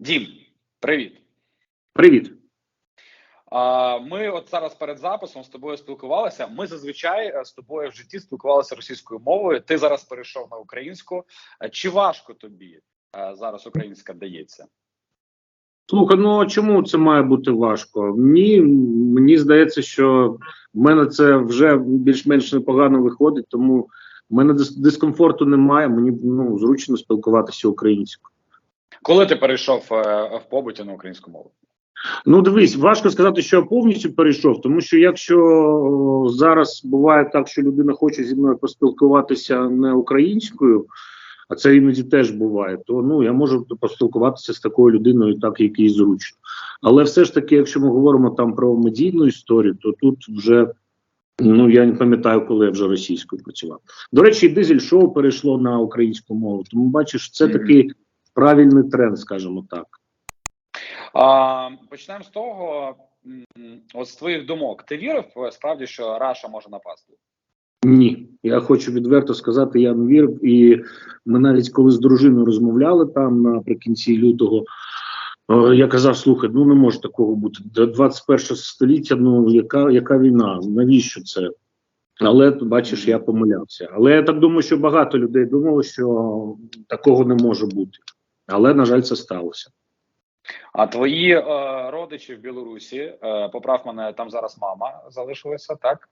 Дім, привіт. Привіт. Ми от зараз перед записом з тобою спілкувалися. Ми зазвичай е, з тобою в житті спілкувалися російською мовою. Ти зараз перейшов на українську. Е, Чи важко тобі е, зараз українська дається? Слухай, ну чому це має бути важко? Ні, мені здається, що в мене це вже більш-менш непогано виходить, тому в мене дис дискомфорту немає. Мені ну зручно спілкуватися українською. Коли ти перейшов е, в побуті на українську мову? Ну, дивись, важко сказати, що я повністю перейшов, тому що якщо зараз буває так, що людина хоче зі мною поспілкуватися не українською, а це іноді теж буває, то ну я можу поспілкуватися з такою людиною, так як їй зручно. Але все ж таки, якщо ми говоримо там про медійну історію, то тут вже ну я не пам'ятаю, коли я вже російською працював. До речі, дизель шоу перейшло на українську мову. Тому бачиш, це Мгм. такий правильний тренд, скажімо так. А, Почнемо з того, от з твоїх думок. Ти вірив е, справді, що Раша може напасти? Ні, я хочу відверто сказати, я не вірив. І ми навіть коли з дружиною розмовляли там наприкінці лютого, я казав: слухай, ну не може такого бути. До 21 століття, ну яка, яка війна? Навіщо це? Але бачиш, я помилявся. Але я так думаю, що багато людей думали, що такого не може бути. Але, на жаль, це сталося. А твої е, родичі в Білорусі, е, поправ мене, там зараз мама залишилася, так?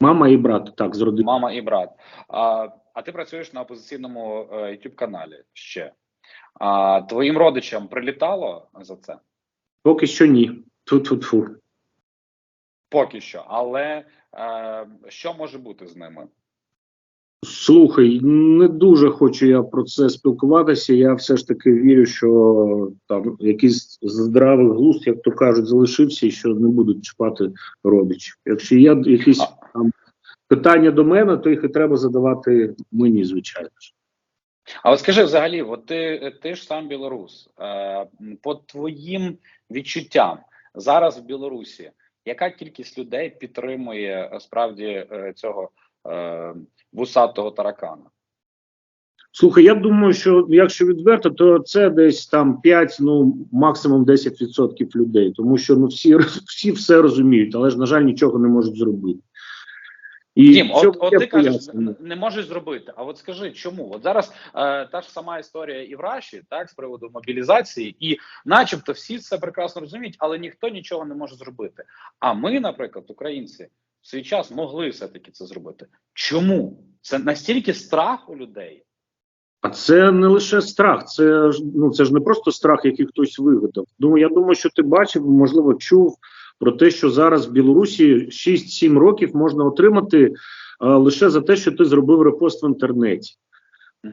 Мама і брат так з родини. Мама і брат. А, а ти працюєш на опозиційному е, youtube каналі ще. А твоїм родичам прилітало за це? Поки що ні. Ту-ту-ту. Поки що. Але е, що може бути з ними? Слухай, не дуже хочу я про це спілкуватися. Я все ж таки вірю, що там якийсь здравий глузд, як то кажуть, залишився і що не будуть чіпати родичів. Якщо є якісь там питання до мене, то їх і треба задавати мені, звичайно ж. А от скажи взагалі, от ти, ти ж сам білорус. Е, по твоїм відчуттям зараз в Білорусі, яка кількість людей підтримує е, справді е, цього вусатого таракана? Слухай, я думаю, що якщо відверто, то це десь там 5, ну максимум 10% людей, тому що ну всі всі все розуміють, але ж на жаль нічого не можуть зробити. І Дім, от, от ти кажеш, не- можеш зробити. А от скажи, чому? От зараз е, та ж сама історія і в Раші, так, з приводу мобілізації, і начебто всі це прекрасно розуміють, але ніхто нічого не може зробити. А ми, наприклад, українці, в свій час могли все-таки це зробити. Чому? Це настільки страх у людей. А це не лише страх, це ж ну це ж не просто страх, який хтось вигадав. Думаю, я думаю, що ти бачив, можливо, чув про те, що зараз в Білорусі 6-7 років можна отримати а, лише за те, що ти зробив репост в інтернеті.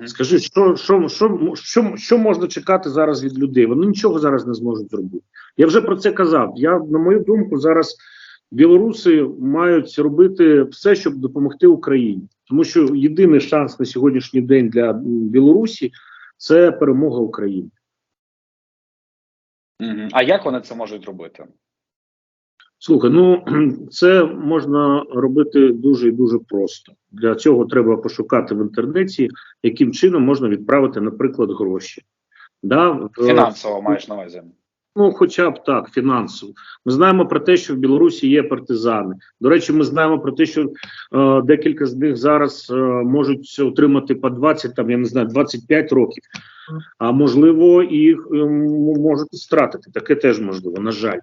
Скажи, що, що, що, що, що можна чекати зараз від людей? Вони нічого зараз не зможуть зробити. Я вже про це казав. Я, на мою думку, зараз білоруси мають робити все, щоб допомогти Україні, тому що єдиний шанс на сьогоднішній день для Білорусі це перемога України. А як вони це можуть робити? Слухай, ну це можна робити дуже і дуже просто. Для цього треба пошукати в інтернеті, яким чином можна відправити, наприклад, гроші. Да, Фінансово маєш на увазі. Ну, хоча б так, фінансово. Ми знаємо про те, що в Білорусі є партизани. До речі, ми знаємо про те, що е, декілька з них зараз е, можуть отримати по 20, там я не знаю, 25 років. А можливо, їх е, можуть стратити. Таке теж можливо, на жаль.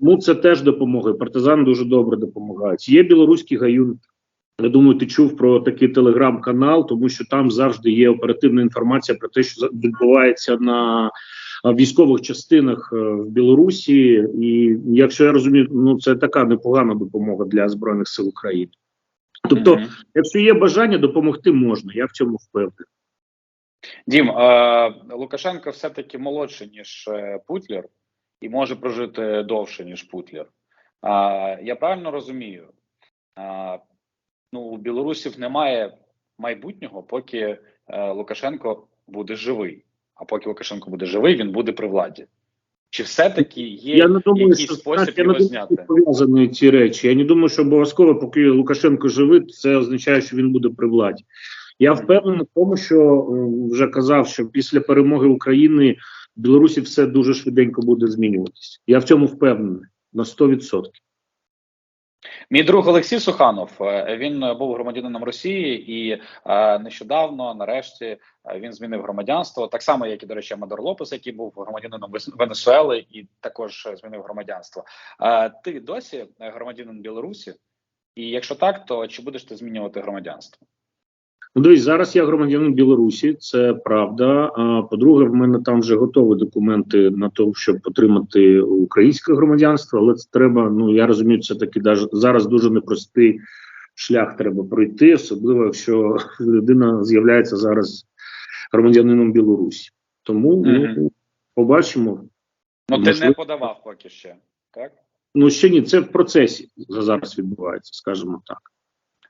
Ну, це теж допомогли. Партизани дуже добре допомагають. Є білоруський гаюн. Я думаю, ти чув про такий телеграм-канал, тому що там завжди є оперативна інформація про те, що відбувається на військових частинах е, в Білорусі. І якщо я розумію, ну це така непогана допомога для збройних сил України. Тобто, Мгм. якщо є бажання, допомогти можна. Я в цьому впевнений. Дім, Лукашенко все-таки молодший, ніж е, Путлер, і може прожити довше, ніж Путлер. А, я правильно розумію? А, ну, у білорусів немає майбутнього, поки е, Лукашенко буде живий. А поки Лукашенко буде живий, він буде при владі. Чи все-таки є Я не думаю, якийсь що спосіб знаєш, я не його думаю, зняти? пов'язані ці речі. Я не думаю, що обов'язково, поки Лукашенко живий, це означає, що він буде при владі. Я впевнений в тому, що вже казав, що після перемоги України Білорусі все дуже швиденько буде змінюватися. Я в цьому впевнений на 100%. Мій друг Олексій Суханов. е, Він був громадянином Росії, і е, нещодавно, нарешті, е, він змінив громадянство. Так само, як і до речі, Амадор Лопес, який був громадянином Венесуели, і також змінив громадянство. Ти досі громадянин Білорусі? І якщо так, то чи будеш ти змінювати громадянство? Ну, дивись, зараз я громадянин Білорусі, це правда. По-друге, в мене там вже готові документи на те, щоб отримати українське громадянство, але це треба. Ну я розумію, це таки зараз дуже непростий шлях треба пройти, особливо якщо людина з'являється зараз громадянином Білорусі. Тому Мгм. ну, побачимо. Ну ти Можливо. не подавав поки ще, так? Ну ще ні, це в процесі зараз відбувається, скажімо так.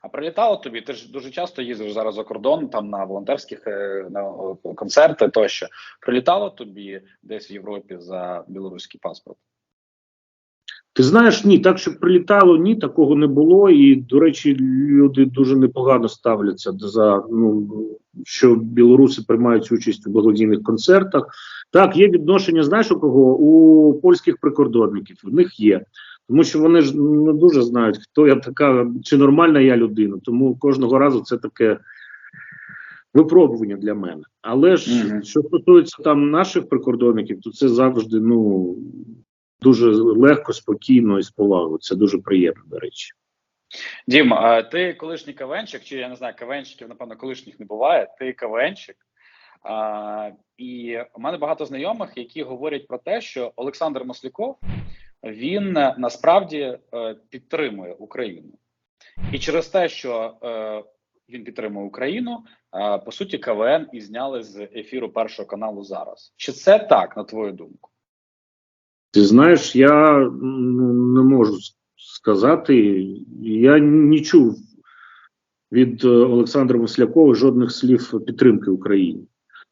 А прилітало тобі? Ти ж дуже часто їздиш зараз за кордон, там на волонтерських е, на концерти тощо. Прилітало тобі десь в Європі за білоруський паспорт? Ти знаєш, ні, так що прилітало, ні, такого не було. І, до речі, люди дуже непогано ставляться за ну що білоруси приймають участь у благодійних концертах. Так, є відношення, знаєш у кого? У польських прикордонників. В них є. Тому що вони ж не дуже знають, хто я така, чи нормальна я людина. Тому кожного разу це таке випробування для мене. Але ж Мгм. що стосується там наших прикордонників, то це завжди ну дуже легко, спокійно і з повагою. Це дуже приємно, до речі. Дім, а ти колишній кавенчик, чи я не знаю, кавенчиків, напевно, колишніх не буває. Ти кавенчик. А, і у мене багато знайомих, які говорять про те, що Олександр Масляков він е, насправді е, підтримує Україну. І через те, що е, він підтримує Україну, по суті, КВН і зняли з ефіру першого каналу зараз. Чи це так, на твою думку? Ти знаєш, я не можу сказати. Я не чув від Олександра Маслякова жодних слів підтримки Україні.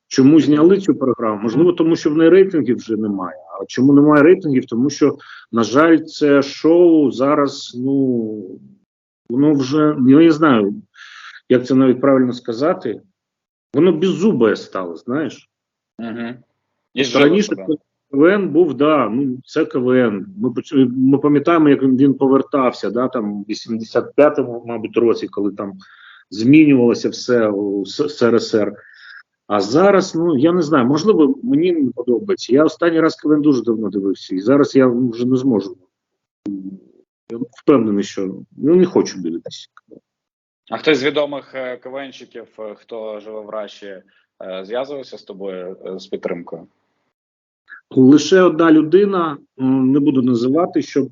Чому зняли цю програму? Можливо, тому що в неї рейтингів вже немає. А чому немає рейтингів? Тому що, на жаль, це шоу зараз, ну воно вже ну, я не знаю, як це навіть правильно сказати. Воно беззубе стало, знаєш. Угу. І Раніше КВН був, да, ну це КВН. Ми ми пам'ятаємо, як він, повертався, да, там в 85-му, мабуть, році, коли там змінювалося все у СРСР. А зараз, ну я не знаю, можливо, мені не подобається. Я останній раз КВН дуже давно дивився, і зараз я вже не зможу. Я впевнений, що ну не хочу дивитися. А хтось з відомих е, КВНщиків, е, хто живе в Раші, е, зв'язувався з тобою з підтримкою? Лише одна людина, не буду називати, щоб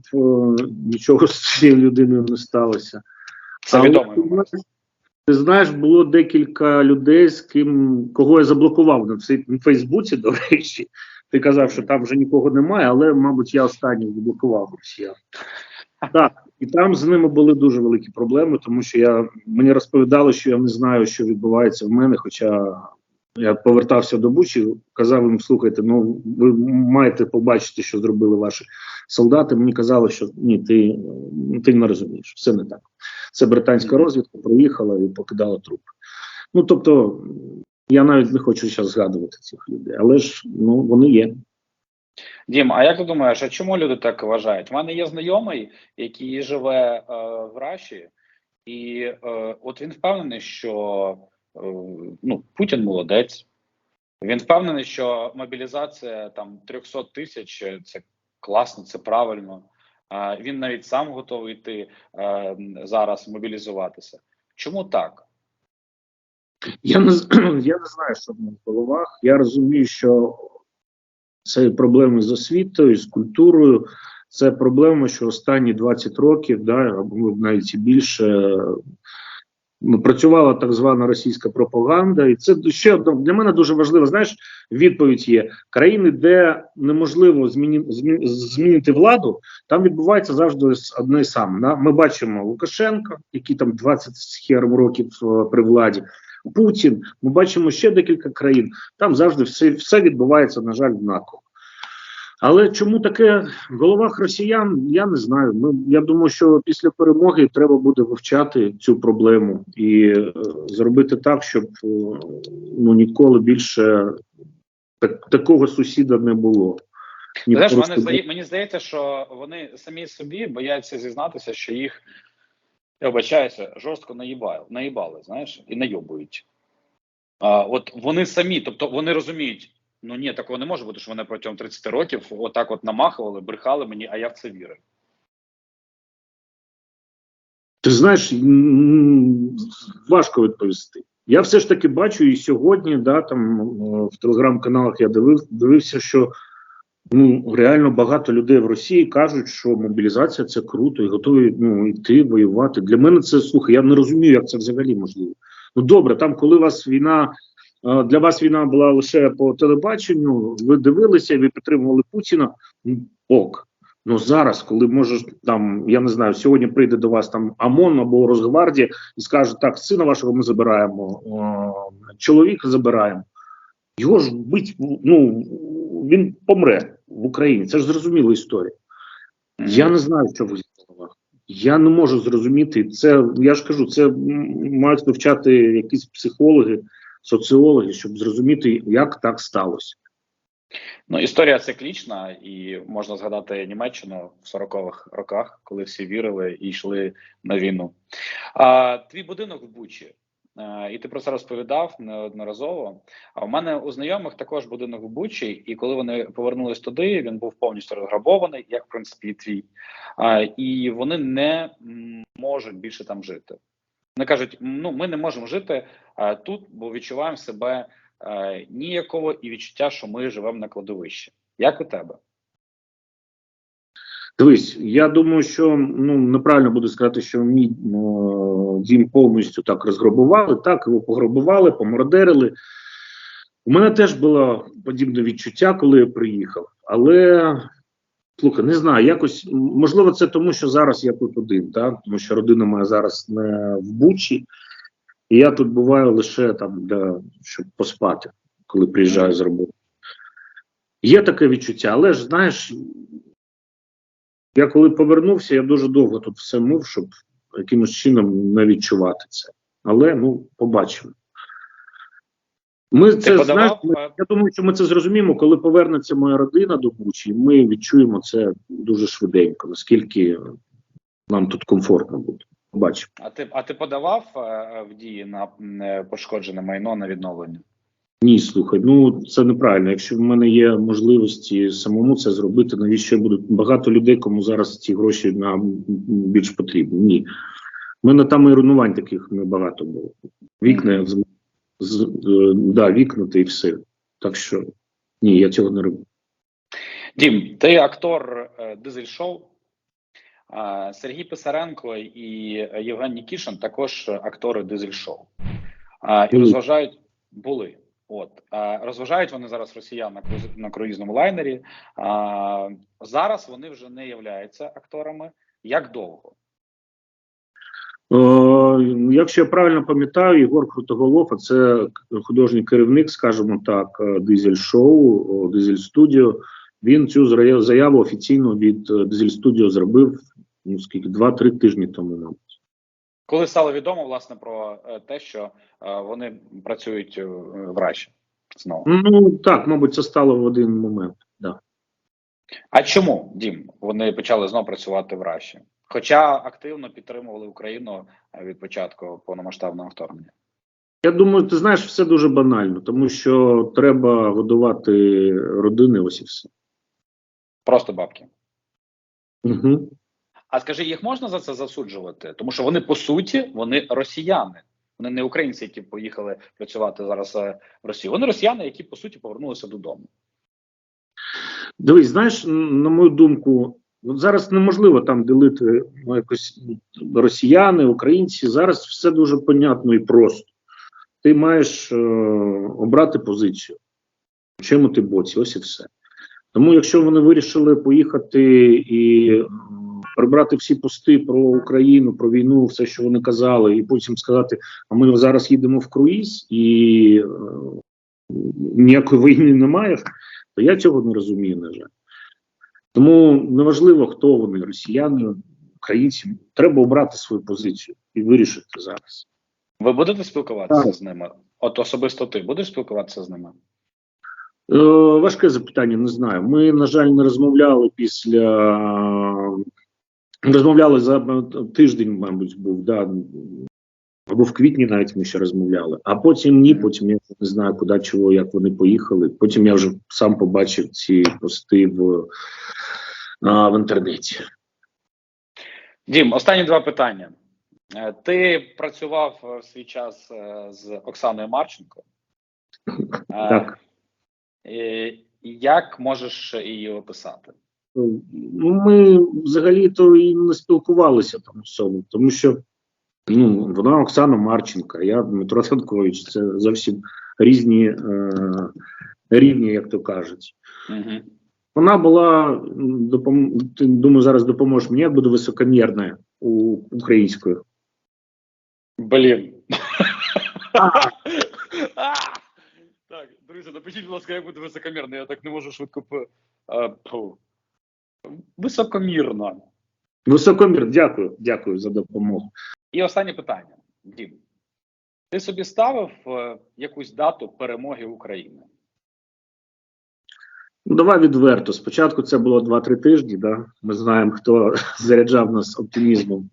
нічого з цією людиною не сталося. Це відомий ти знаєш, було декілька людей, з ким кого я заблокував на Фейсбуці, до речі. Ти казав, що там вже нікого немає, але, мабуть, я останній заблокував росіян. Так, і там з ними були дуже великі проблеми, тому що я мені розповідали, що я не знаю, що відбувається в мене. Хоча я повертався до Бучі, казав їм: слухайте, ну ви маєте побачити, що зробили ваші солдати. Мені казали, що ні, ти, ти не розумієш, все не так. Це британська розвідка приїхала і покидала труп. Ну тобто, я навіть не хочу зараз згадувати цих людей, але ж ну вони є. Дім, а як ти думаєш, а чому люди так вважають? У мене є знайомий, який живе е, в Раші, і е, от він впевнений, що е, ну, Путін молодець. Він впевнений, що мобілізація там 300 тисяч це класно, це правильно. Він навіть сам готовий йти зараз мобілізуватися. Чому так? Я не я не знаю, що в в головах. Я розумію, що це проблеми з освітою, з культурою. Це проблема, що останні 20 років, да, або навіть і більше, працювала так звана російська пропаганда, і це ще одна для мене дуже важливо. Знаєш, відповідь є країни, де неможливо зміні, змі, змінити владу, там відбувається завжди одне і саме. Да? Ми бачимо Лукашенка, який там 20 з хером років е, при владі. Путін, ми бачимо ще декілька країн. Там завжди все, все відбувається, на жаль, однаково. Але чому таке в головах росіян, я не знаю. Ми, я думаю, що після перемоги треба буде вивчати цю проблему і е, зробити так, щоб е, ну, ніколи більше так, такого сусіда не було. Ні Знаєш, просто- мене здає, мені здається, що вони самі собі бояться зізнатися, що їх я вибачаюся, жорстко наїбали, наїбали, знаєш, і найобують. А, от вони самі, тобто вони розуміють, ну ні, такого не може бути, що вони протягом 30 років отак от намахували, брехали мені, а я в це вірив. Ти знаєш, важко відповісти. Я все ж таки бачу і сьогодні, да, там е, в телеграм-каналах я дивив, дивився, що ну реально багато людей в Росії кажуть, що мобілізація це круто і готові ну, йти воювати. Для мене це слухай, я не розумію, як це взагалі можливо. Ну добре, там, коли у вас війна. Для вас війна була лише по телебаченню. Ви дивилися, ви підтримували Путіна. Ок. Ну зараз, коли можеш там, я не знаю, сьогодні прийде до вас там ОМОН або Росгвардія і скаже, так, сина вашого ми забираємо, чоловіка забираємо. Його ж бить, ну він помре в Україні. Це ж зрозуміла історія. Я не знаю, що в головах. Я не можу зрозуміти. Це я ж кажу, це мають вивчати якісь психологи, соціологи, щоб зрозуміти, як так сталося. Ну, історія циклічна, і можна згадати Німеччину в 40-х роках, коли всі вірили і йшли на війну. А твій будинок в Бучі, е, і ти про це розповідав неодноразово. А у мене у знайомих також будинок в Бучі, і коли вони повернулись туди, він був повністю розграбований, як в принципі і твій. А, і вони не можуть більше там жити. Вони кажуть: ну ми не можемо жити а, тут, бо відчуваємо себе е, ніякого і відчуття, що ми живемо на кладовищі. Як у тебе? Дивись, я думаю, що ну неправильно буде сказати, що мій дім повністю так розграбували. Так, його пограбували, помордерили. У мене теж було подібне відчуття, коли я приїхав. Але слухай, не знаю, якось можливо, це тому, що зараз я тут один, так? тому що родина моя зараз не в Бучі, і я тут буваю лише там для щоб поспати, коли приїжджаю з роботи. Є таке відчуття, але ж знаєш, я коли повернувся, я дуже довго тут все мив, щоб якимось чином не відчувати це. Але ну, побачимо. Ми це знаєш, е, я думаю, що ми це зрозуміємо, коли повернеться моя родина до Бучі, ми відчуємо це дуже швиденько, наскільки нам тут комфортно буде. Побачимо. А ти, а ти подавав е, е, в дії на е, пошкоджене майно на відновлення? Ні, слухай, ну це неправильно. Якщо в мене є можливості самому це зробити, навіщо я буду багато людей, кому зараз ці гроші нам більш потрібні? Ні. У мене там і руйнувань таких небагато було. Вікна з, е, да, вікна та і все. Так що ні, я цього не роблю. Дім, ти актор е, дизель шоу. Сергій Писаренко і Євген Нікішин також актори дизель шоу. І розважають були. От розважають вони зараз росіян на, круз, на круїзному лайнері. А, зараз вони вже не являються акторами. Як довго? Е, якщо я правильно пам'ятаю, Єгор Крутоголов, а це художній керівник, скажімо так, е, дизель шоу, дизель студіо. Він цю заяву офіційно від е, дизель студіо зробив ну скільки два-три тижні тому. мабуть. Коли стало відомо власне про те, що вони працюють в Раші знову. Ну так, мабуть, це стало в один момент. Да. А чому дім вони почали знову працювати в Раші? Хоча активно підтримували Україну е, від початку повномасштабного вторгнення. Я думаю, ти знаєш, все дуже банально, тому що треба годувати родини. Ось і все. Просто бабки. Угу. А скажи, їх можна за це засуджувати? Тому що вони по суті вони росіяни. Вони не українці, які поїхали працювати зараз е, в Росію. Вони росіяни, які по суті повернулися додому. Дивись, знаєш, на мою думку, зараз неможливо там ділити ну, якось росіяни, українці. Зараз все дуже понятно і просто. Ти маєш е, обрати позицію. Чому ти боці? Ось і все. Тому, якщо вони вирішили поїхати і прибрати всі пости про Україну, про війну, все, що вони казали, і потім сказати: а ми зараз їдемо в круїз, і е, ніякої війни немає, то я цього не розумію, на жаль. Тому неважливо, хто вони, росіяни, українці, треба обрати свою позицію і вирішити зараз. Ви будете спілкуватися Так. з ними? От особисто ти будеш спілкуватися з ними? Е, важке запитання, не знаю. Ми, на жаль, не розмовляли після. Розмовляли за тиждень, мабуть, був, да. Або в квітні навіть ми ще розмовляли. А потім ні, потім я не знаю, куди, чого, як вони поїхали. Потім я вже сам побачив ці пости в, а, в інтернеті. Дім, останні два питання. Е, Ти працював е, в свій час е, з Оксаною Марченко. Так. Як можеш її описати? Ми взагалі-то і не спілкувалися там особо, тому що ну, вона Оксана Марченка, я Дмитро Садкович. Це зовсім різні е, рівні, як то кажуть. Угу. Вона була допом... ти, думаю, зараз допоможеш мені, як буде високомірна у українською. Блін. Так, друзі, напишіть, будь ласка, як буде високомірно, я так не можу швидко. Високомірно. Високомір, дякую, дякую за допомогу. І останнє питання, Дім. Ти собі ставив е, якусь дату перемоги України? Ну, давай відверто. Спочатку це було 2-3 тижні. Да? Ми знаємо, хто заряджав нас оптимізмом.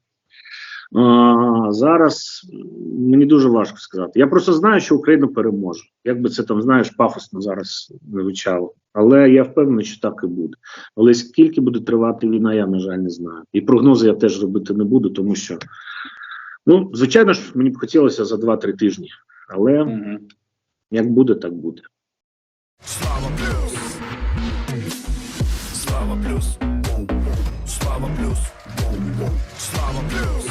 А, зараз мені дуже важко сказати. Я просто знаю, що Україна переможе. Як би це там знаєш, пафосно зараз звучало. Але я впевнений, що так і буде. Але скільки буде тривати війна, я на жаль не знаю. І прогнози я теж робити не буду, тому що ну, звичайно ж, мені б хотілося за 2-3 тижні. Але Угу. як буде, так буде. Слава плюс. Слава плюс. Слава плюс. Слава плюс.